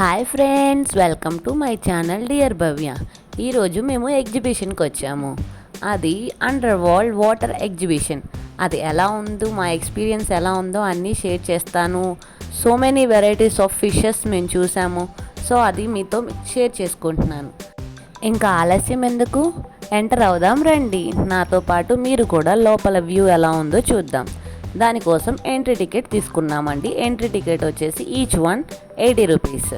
Hi friends welcome to my channel dear Bhavya ఈరోజు మేము ఎగ్జిబిషన్కి వచ్చాము. అది అండర్ వరల్డ్ వాటర్ ఎగ్జిబిషన్ అది ఎలా ఉందో మా ఎక్స్పీరియన్స్ ఎలా ఉందో అన్నీ షేర్ చేస్తాను. So many varieties of fishes మేము చూసాము. సో అది మీతో షేర్ చేసుకుంటున్నాను. ఇంకా ఆలస్యం ఎందుకు? ఎంటర్ అవుదాం రండి. నాతో పాటు మీరు కూడా లోపల వ్యూ ఎలా ఉందో చూద్దాం. దానికోసం ఎంట్రీ టికెట్ తీసుకున్నామండి. ఎంట్రీ టికెట్ వచ్చేసి each one eighty rupees.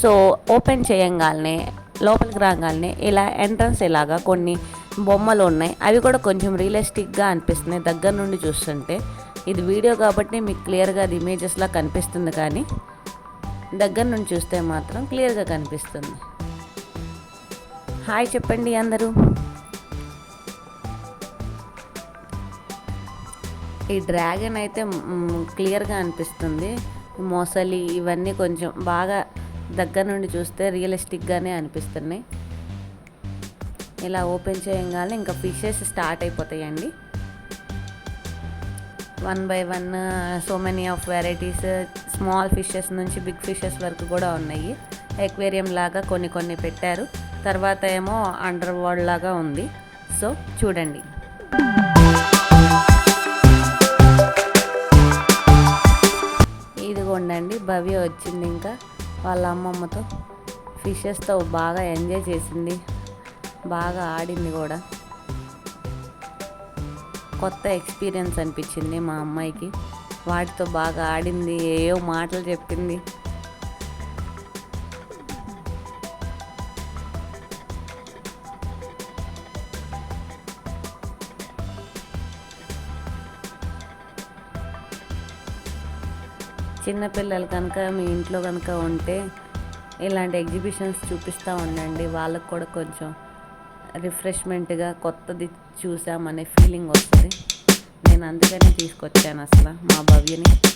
So open చేయంగానే లోపలికి రాగానే ఇలా ఎంట్రన్స్ ఇలాగా కొన్ని బొమ్మలు ఉన్నాయి అవి కూడా కొంచెం రియలిస్టిక్గా అనిపిస్తున్నాయి. దగ్గర నుండి చూస్తుంటే ఇది వీడియో కాబట్టి మీకు క్లియర్గా అది ఇమేజెస్లా కనిపిస్తుంది కానీ దగ్గర నుండి చూస్తే మాత్రం క్లియర్గా కనిపిస్తుంది. హాయ్ చెప్పండి అందరూ. ఈ డ్రాగన్ అయితే క్లియర్గా అనిపిస్తుంది. మొసలి ఇవన్నీ కొంచెం బాగా దగ్గర నుండి చూస్తే రియలిస్టిక్గానే అనిపిస్తున్నాయి. ఇలా ఓపెన్ చేయగానే ఇంకా ఫిషెస్ స్టార్ట్ అయిపోతాయండి. One by one so many of varieties small fishes నుంచి బిగ్ ఫిషెస్ వరకు కూడా ఉన్నాయి. ఎక్వేరియం లాగా కొన్ని కొన్ని పెట్టారు. తర్వాత ఏమో అండర్ వరల్డ్ లాగా ఉంది. సో చూడండి. ఇదిగోండండి భవ్య వచ్చింది ఇంకా. వాళ్ళ అమ్మమ్మతో ఫిషెస్తో బాగా ఎంజాయ్ చేసింది. బాగా ఆడింది కూడా. కొత్త ఎక్స్పీరియన్స్ అనిపించింది మా అమ్మాయికి. వాటితో బాగా ఆడింది ఏవో మాటలు చెప్పింది. చిన్నపిల్లలు కనుక మీ ఇంట్లో కనుక ఉంటే ఇలాంటి ఎగ్జిబిషన్స్ చూపిస్తూ ఉండండి. వాళ్ళకు కూడా కొంచెం రిఫ్రెష్మెంట్గా కొత్తది చూసామనే ఫీలింగ్ వస్తుంది. నేను అందుకనే తీసుకొచ్చాను అసలు మా భవ్యని.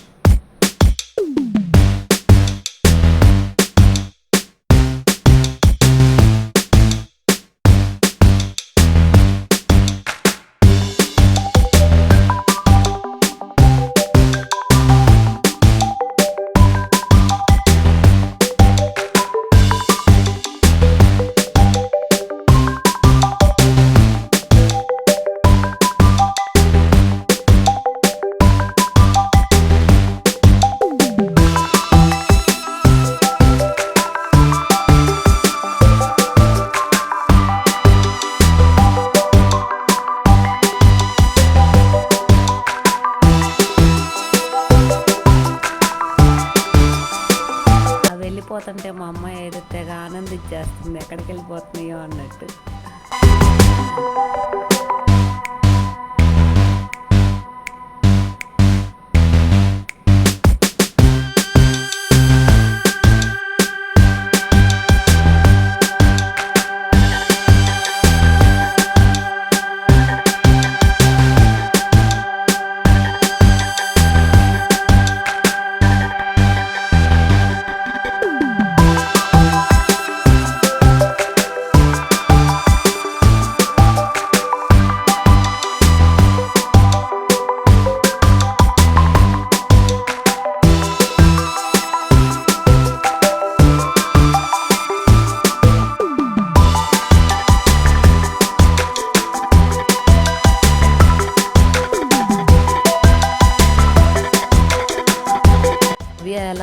పోతుంటే మా అమ్మాయి ఏదో తెగ ఆనందించేస్తుంది. ఎక్కడికి వెళ్ళిపోతున్నాయో అన్నట్టు.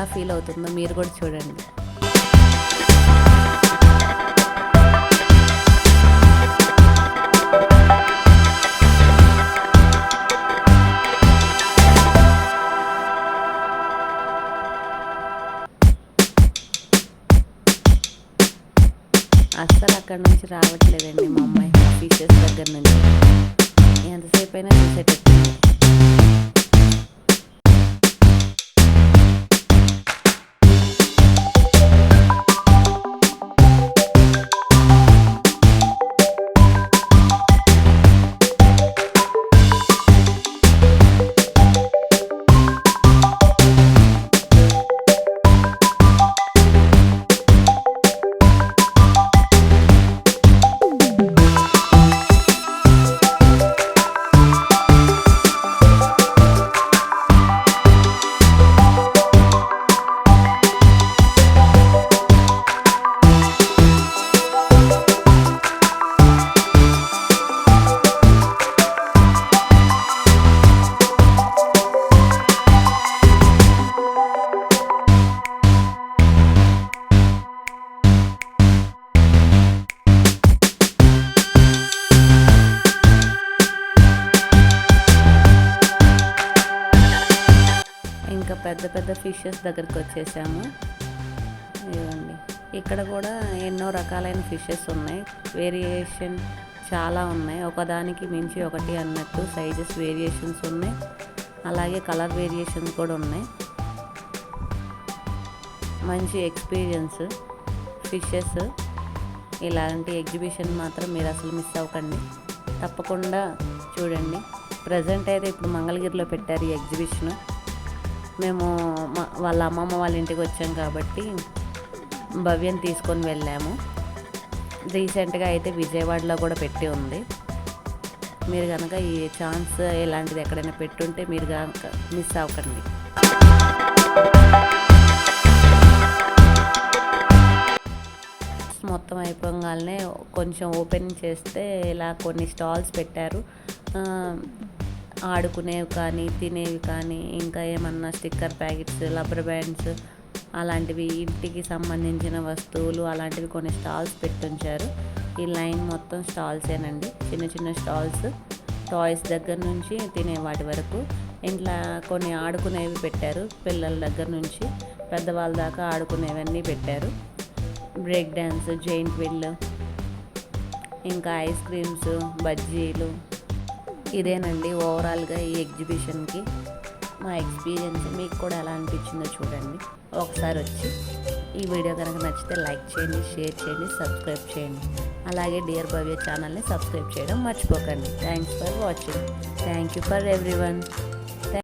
ఎలా ఫీల్ అవుతుందో మీరు కూడా చూడండి. అస్సలు అక్కడ నుంచి రావట్లేదండి మా అమ్మాయి. ఫీచర్స్ దగ్గర నుంచి. ఎంతసేపు అయినా చూసేటట్టు పెద్ద పెద్ద ఫిషెస్ దగ్గరికి వచ్చేసాము. ఇవ్వండి ఇక్కడ కూడా ఎన్నో రకాలైన ఫిషెస్ ఉన్నాయి. వేరియేషన్ చాలా ఉన్నాయి. ఒకదానికి మించి ఒకటి అన్నట్టు సైజెస్ వేరియేషన్స్ ఉన్నాయి. అలాగే కలర్ వేరియేషన్స్ కూడా ఉన్నాయి. మంచి ఎక్స్పీరియన్స్ ఫిషెస్ ఇలాంటి ఎగ్జిబిషన్ మాత్రం మీరు అసలు మిస్ అవ్వకండి. తప్పకుండా చూడండి. ప్రజెంట్ అయితే ఇప్పుడు మంగళగిరిలో పెట్టారు ఈ ఎగ్జిబిషన్ మేము మా- వాళ్ళ అమ్మమ్మ వాళ్ళ ఇంటికి వచ్చాం కాబట్టి భవ్యం తీసుకొని వెళ్ళాము. రీసెంట్గా అయితే విజయవాడలో కూడా పెట్టి ఉంది. మీరు కనుక ఈ ఛాన్స్ ఇలాంటిది ఎక్కడైనా పెట్టుంటే మీరు కనుక మిస్ అవ్వకండి. మొత్తం అయిపోగానే కొంచెం ఓపెన్ చేస్తే ఇలా కొన్ని స్టాల్స్ పెట్టారు. ఆడుకునేవి కానీ తినేవి కానీ ఇంకా ఏమన్నా స్టిక్కర్ ప్యాకెట్స్ రబ్బర్ బ్యాండ్స్ అలాంటివి ఇంటికి సంబంధించిన వస్తువులు అలాంటివి కొన్ని స్టాల్స్ పెట్టుంచారు. ఈ లైన్ మొత్తం స్టాల్సేనండి. చిన్న చిన్న స్టాల్స్ టాయ్స్ దగ్గర నుంచి తినే వాటి వరకు. ఇంట్లో కొన్ని ఆడుకునేవి పెట్టారు. పిల్లల దగ్గర నుంచి పెద్దవాళ్ళ దాకా ఆడుకునేవన్నీ పెట్టారు. బ్రేక్ డ్యాన్స్ జైంట్ విల్ ఇంకా ఐస్ క్రీమ్స్ బజ్జీలు ఇదేనండి ఓవరాల్గా ఈ ఎగ్జిబిషన్కి మా ఎక్స్పీరియన్స్ మీకు కూడా ఎలా అనిపించిందో చూడండి. ఒకసారి వచ్చి ఈ వీడియో కనుక నచ్చితే లైక్ చేయండి షేర్ చేయండి సబ్స్క్రైబ్ చేయండి. అలాగే డియర్ భవ్య ఛానల్ని సబ్స్క్రైబ్ చేయడం మర్చిపోకండి. Thanks for watching thank you for every